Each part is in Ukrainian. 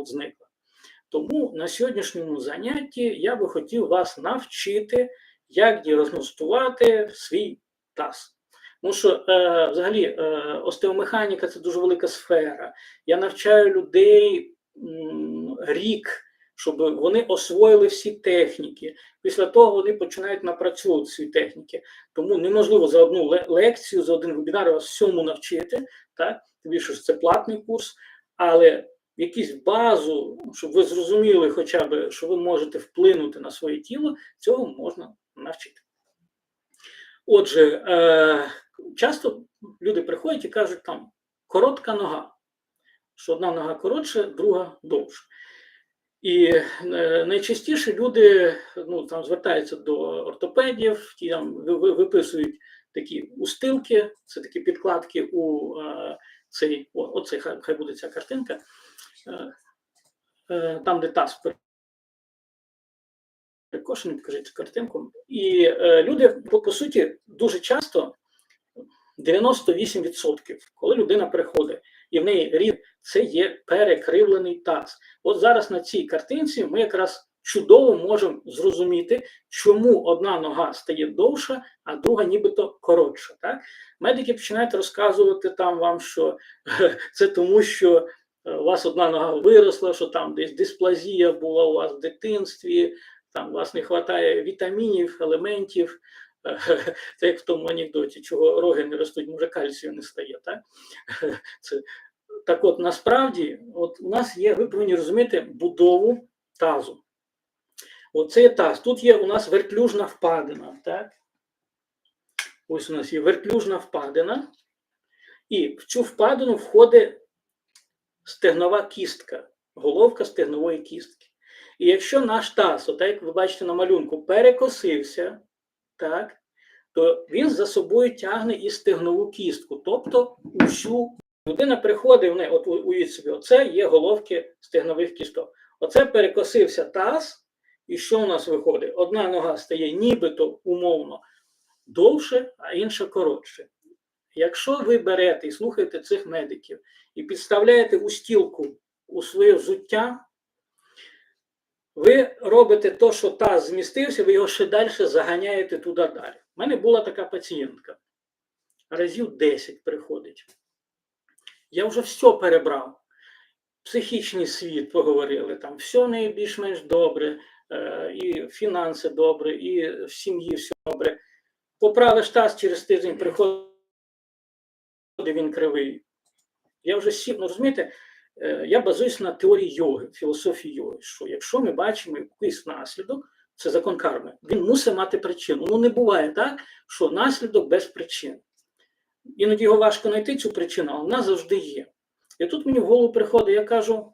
от зникла. Тому на сьогодністньому занятті я би хотів вас навчити, як діагностувати свій таз. Тому що е, взагалі е, остеомеханіка це дуже велика сфера. Я навчаю людей м, рік, щоб вони освоїли всі техніки. Після того вони починають напрацьовувати ці техніки. Тому неможливо за одну лекцію, за один вебінар вас всьому навчити. Так? Тим більше це платний курс, але якусь базу, щоб ви зрозуміли, хоча б, що ви можете вплинути на своє тіло, цього можна навчити. Отже, е, часто люди приходять і кажуть, там коротка нога, що одна нога коротша, друга довша. І е, найчастіше люди ну, там, звертаються до ортопедів, ті там ви- ви- виписують такі устилки, це такі підкладки у е, цей, о, оце хай, буде ця картинка, там, де таз перекошений, покажіть цю картинку. І е, люди, по, по суті, дуже часто 98%, коли людина приходить, і в неї рід це є перекривлений таз. От зараз на цій картинці ми якраз чудово можемо зрозуміти, чому одна нога стає довша, а друга нібито коротша. Так? Медики починають розказувати там вам, що це тому, що е, у вас одна нога виросла, що там десь дисплазія була у вас в дитинстві, там у вас не вистачає вітамінів, елементів. Це як в тому анекдоті, чого роги не ростуть, може кальцію не стає. Так, Це, так от насправді, от у нас є, ви повинні розуміти будову тазу. Оце таз. Тут є у нас вертлюжна впадина. Так? Ось у нас є вертлюжна впадина. І в цю впадину входить стегнова кістка, головка стегнової кістки. І якщо наш таз, от як ви бачите на малюнку, перекосився, так, то він за собою тягне і стегнову кістку, тобто усю людина приходить в неї, от уявіть собі, оце є головки стегнових кісток. Оце перекосився таз, і що у нас виходить? Одна нога стає нібито умовно довше, а інша коротше. Якщо ви берете і слухаєте цих медиків і підставляєте устілку у своє взуття, ви робите те, що таз змістився, ви його ще далі заганяєте туди далі. У мене була така пацієнтка. Разів 10 приходить. Я вже все перебрав. Психічний світ поговорили, там все в неї більш-менш добре, е, і фінанси добре, і в сім'ї все добре. Поправиш таз через тиждень приходить він кривий. Я вже сів, ну розумієте, е, я базуюсь на теорії йоги, філософії йоги, що якщо ми бачимо якийсь наслідок, це закон карми, він мусить мати причину. Ну не буває так, що наслідок без причин. Іноді його важко знайти цю причину, але вона завжди є. І тут мені в голову приходить, я кажу: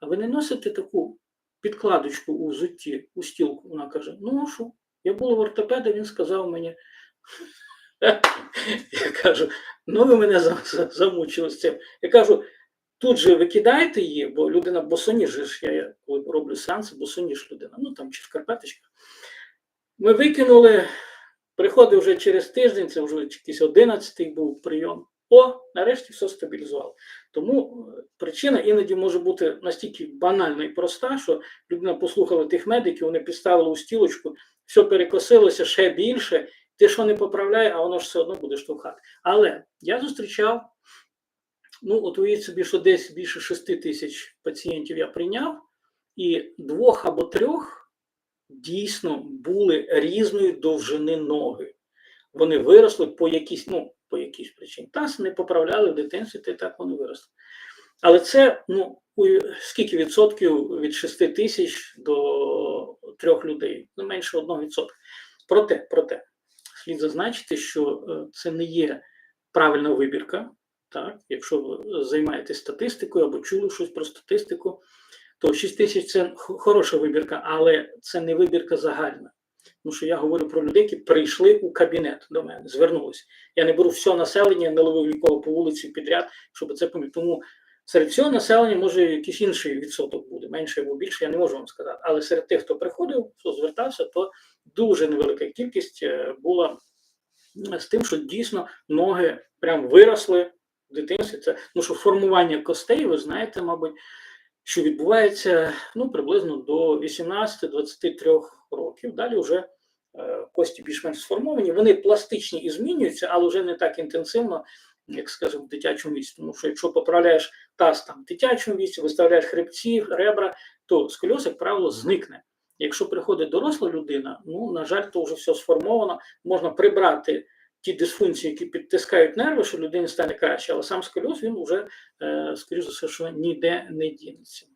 а ви не носите таку підкладочку у взутті, у стілку? Вона каже: ну що? Я була в ортопеда, він сказав мені. Я кажу, ну ви мене за- за- замучили з цим. Я кажу, тут же викидаєте її, бо людина босоніж, я роблю сеанси, босоніж людина, ну там чи в карпеточках. Ми викинули, приходив вже через тиждень, це вже якийсь одинадцятий був прийом. О, нарешті все стабілізувало. Тому е, причина іноді може бути настільки банальна і проста, що людина послухала тих медиків, вони підставили у стілочку, все перекосилося ще більше, ти що не поправляє, а воно ж все одно буде штовхати. Але я зустрічав, ну, от уявіть собі, що десь більше 6 тисяч пацієнтів я прийняв, і двох або трьох дійсно були різної довжини ноги. Вони виросли по якійсь, ну, по якійсь причині. Таз не поправляли в дитинстві, та так вони виросли. Але це ну, скільки відсотків від 6 тисяч до трьох людей? Ну, менше 1 відсотка. Проте, проте, слід зазначити, що е, це не є правильна вибірка. Так? Якщо ви займаєтесь статистикою або чули щось про статистику, то 6 тисяч це хороша вибірка, але це не вибірка загальна. Тому що я говорю про людей, які прийшли у кабінет до мене, звернулися. Я не беру все населення, не ловив нікого по вулиці підряд, щоб це помітити. Тому серед всього населення може якийсь інший відсоток буде, менше або більше, я не можу вам сказати. Але серед тих, хто приходив, хто звертався, то дуже невелика кількість е, була з тим, що дійсно ноги прям виросли в дитинстві. Це ну що формування костей, ви знаєте, мабуть, що відбувається ну, приблизно до 18-23 років. Далі вже е, кості більш-менш сформовані. Вони пластичні і змінюються, але вже не так інтенсивно, як скажімо, в дитячому віці. Тому що якщо поправляєш таз там в дитячому віці, виставляєш хребці, ребра, то сколіоз, як правило, зникне. Якщо приходить доросла людина, ну на жаль, то вже все сформовано, можна прибрати ті дисфункції, які підтискають нерви, що людині стане краще, але сам сколіоз, він вже, е, скоріш за все, що ніде не дінеться.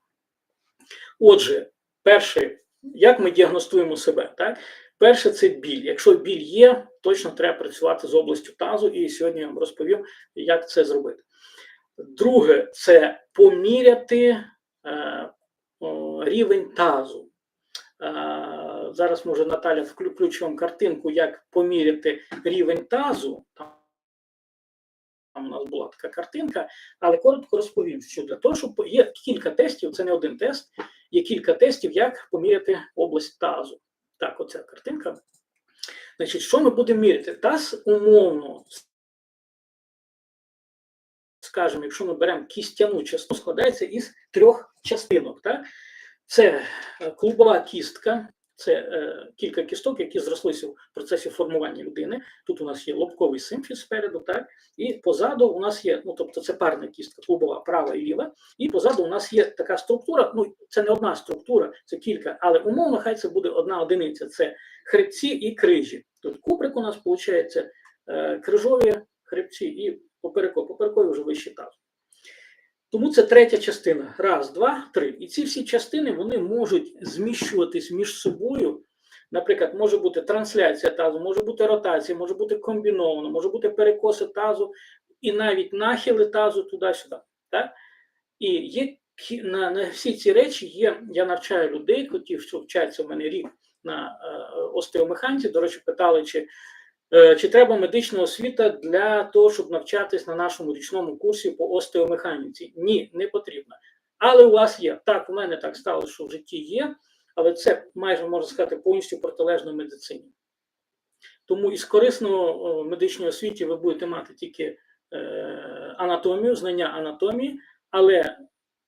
Отже, перше, як ми діагностуємо себе? Так? Перше, це біль. Якщо біль є, точно треба працювати з областю тазу, і сьогодні я вам розповім, як це зробити. Друге, це поміряти е, о, рівень тазу. Е, зараз, може, Наталя включу вам картинку, як поміряти рівень тазу. Там у нас була така картинка, але коротко розповім, що для того, щоб є кілька тестів, це не один тест, є кілька тестів, як поміряти область тазу. Так, оця картинка. Значить, що ми будемо міряти? Таз умовно, скажімо, якщо ми беремо кістяну частину, складається із трьох частинок. Так? Це е, клубова кістка, це е, кілька кісток, які зрослися в процесі формування людини. Тут у нас є лобковий симфіз спереду, так, і позаду у нас є, ну тобто це парна кістка, клубова, права і ліва, і позаду у нас є така структура. Ну, це не одна структура, це кілька, але умовно, хай це буде одна одиниця. Це хребці і крижі. Тут кубрик у нас виходить е, крижові хребці і поперекові. Поперекові вже вищий таз. Тому це третя частина. Раз, два, три. І ці всі частини вони можуть зміщуватись між собою. Наприклад, може бути трансляція тазу, може бути ротація, може бути комбіновано, може бути перекоси тазу і навіть нахили тазу туди-сюди. Так? І є на, на всі ці речі є. Я навчаю людей, хотів, що вчаться в мене рік на е, остеомеханіці. До речі, питали, чи Е, чи треба медична освіта для того, щоб навчатись на нашому річному курсі по остеомеханіці? Ні, не потрібно. Але у вас є. Так, у мене так сталося, що в житті є, але це майже можна сказати повністю протилежно медицині. Тому із корисного медичної освіті ви будете мати тільки е, анатомію, знання анатомії, але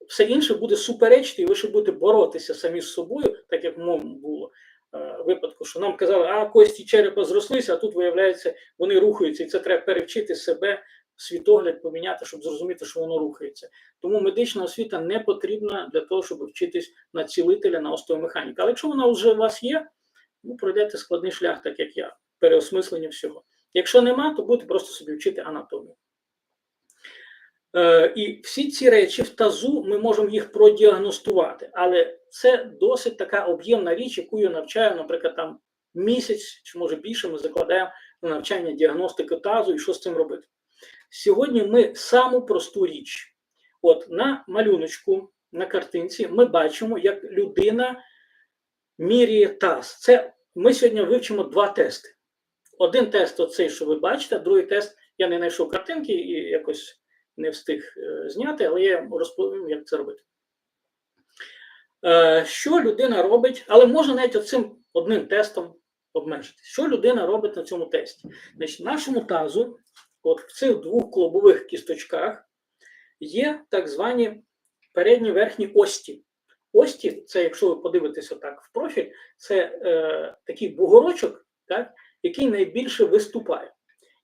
все інше буде суперечити, і ви ще будете боротися самі з собою, так як в моєму було. Е, випадку, що нам казали, а кості черепа зрослися, а тут виявляється, вони рухаються, і це треба перевчити себе, світогляд поміняти, щоб зрозуміти, що воно рухається. Тому медична освіта не потрібна для того, щоб вчитись на цілителя, на остеомеханіка. Але якщо вона вже у вас є, ну пройдете складний шлях, так як я, переосмислення всього. Якщо нема, то будете просто собі вчити анатомію. Е, і всі ці речі в тазу ми можемо їх продіагностувати, але це досить така об'ємна річ, яку я навчаю, наприклад, там місяць чи може більше ми закладаємо на навчання діагностики тазу і що з цим робити. Сьогодні ми саму просту річ. От на малюночку, на картинці, ми бачимо, як людина міряє таз. Це ми сьогодні вивчимо два тести. Один тест оцей, що ви бачите, другий тест я не знайшов картинки і якось не встиг е, зняти, але я розповім, як це робити. Е, що людина робить, але можна навіть цим одним тестом обмежитися. Що людина робить на цьому тесті? Значить, нашому тазу, от в цих двох клубових кісточках, є так звані передні верхні ості. Ості, це, якщо ви подивитеся так в профіль, це е, такий бугорочок, так, який найбільше виступає.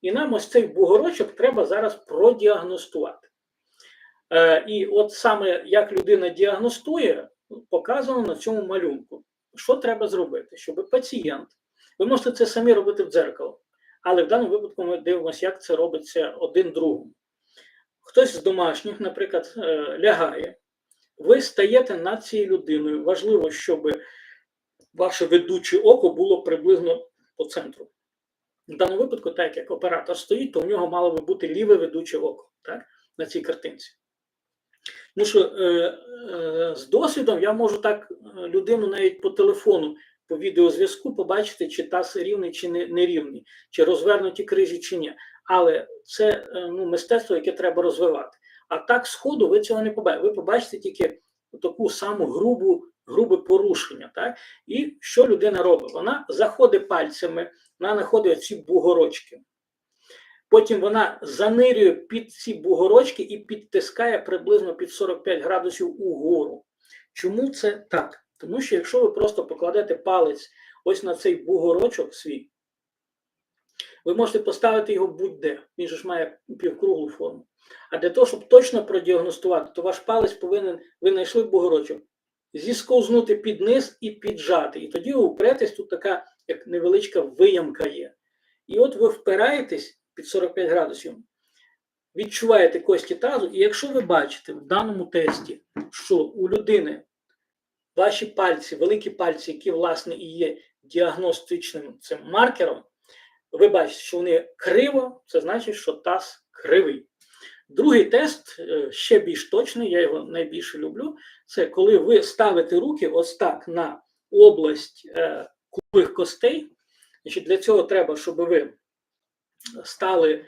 І нам ось цей бугорочок треба зараз продіагностувати. Е, І от саме як людина діагностує, показано на цьому малюнку. Що треба зробити? Щоб пацієнт, ви можете це самі робити в дзеркало, але в даному випадку ми дивимося, як це робиться один другому. Хтось з домашніх, наприклад, е, лягає, ви стаєте над цією людиною. Важливо, щоб ваше ведуче око було приблизно по центру. В даному випадку, так як оператор стоїть, то в нього мало би бути ліве ведуче око так, на цій картинці. Тому що е, е, з досвідом я можу так е, людину навіть по телефону, по відеозв'язку побачити, чи таз рівний, чи не, не рівний, чи розвернуті крижі, чи ні. Але це е, ну, мистецтво, яке треба розвивати. А так, сходу, ви цього не побачите. Ви побачите тільки таку саму грубу, грубе порушення. Так? І що людина робить? Вона заходить пальцями, вона знаходить ці бугорочки. Потім вона занирює під ці бугорочки і підтискає приблизно під 45 градусів угору. Чому це так? Тому що якщо ви просто покладете палець ось на цей бугорочок свій, ви можете поставити його будь-де. Він ж має півкруглу форму. А для того, щоб точно продіагностувати, то ваш палець повинен, ви знайшли бугорочок, зісковзнути під низ і піджати. І тоді ви впретесь, тут така як невеличка виямка є. І от ви впираєтесь під 45 градусів, відчуваєте кості тазу, і якщо ви бачите в даному тесті, що у людини ваші пальці, великі пальці, які, власне, і є діагностичним цим маркером, ви бачите, що вони криво, це значить, що таз кривий. Другий тест е, ще більш точний, я його найбільше люблю. Це коли ви ставите руки ось так на область е, костей. Значить, Для цього треба, щоб ви стали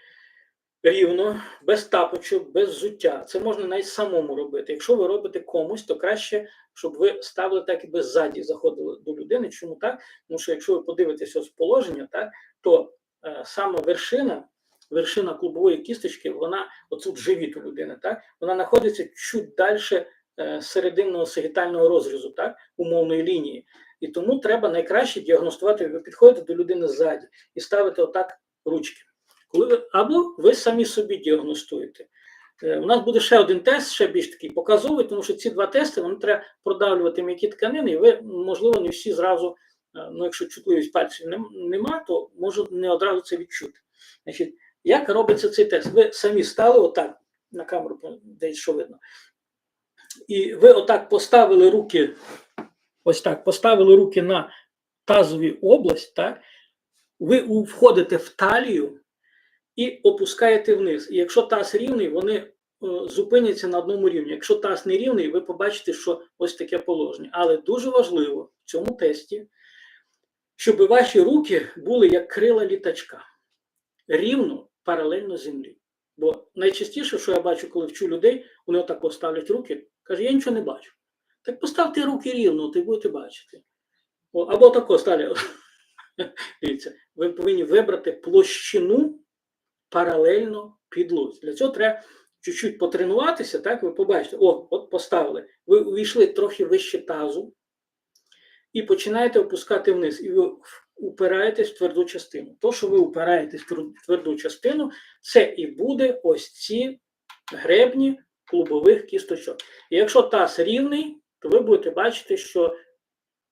рівно, без тапочок, без взуття. Це можна навіть самому робити. Якщо ви робите комусь, то краще, щоб ви ставили так, якби ззаді заходили до людини. Чому так? Тому що якщо ви подивитеся ось положення, так, то е, саме вершина, вершина клубової кісточки, вона оцут живіт у людини, так, вона знаходиться чуть далі е, серединного сагітального розрізу, так, умовної лінії. І тому треба найкраще діагностувати, ви підходите до людини ззаді і ставите отак ручки. Коли ви, або ви самі собі діагностуєте. Е, У нас буде ще один тест, ще більш такий показовий, тому що ці два тести вони треба продавлювати м'які тканини, і ви, можливо, не всі зразу, е, ну якщо чутливість пальців нем- нема, то можу не одразу це відчути. Значить, як робиться цей тест? Ви самі стали отак на камеру, десь що видно. І ви отак поставили руки, ось так, поставили руки на тазові область, так? Ви входите в талію і опускаєте вниз. І якщо таз рівний, вони е, зупиняться на одному рівні. Якщо таз не рівний, ви побачите, що ось таке положення. Але дуже важливо в цьому тесті, щоб ваші руки були як крила літачка, рівно паралельно землі. Бо найчастіше, що я бачу, коли вчу людей, вони отак поставлять руки, каже, я нічого не бачу. Так поставте руки рівно, ти будете бачити. О, або тако сталі. Дивіться, ви повинні вибрати площину паралельно підлозі. Для цього треба чуть-чуть потренуватися, так ви побачите, о, от поставили. Ви увійшли трохи вище тазу і починаєте опускати вниз. І ви упираєтесь в тверду частину. То, що ви упираєтесь в тверду частину, це і буде ось ці гребні клубових кісточок. І якщо таз рівний, то ви будете бачити, що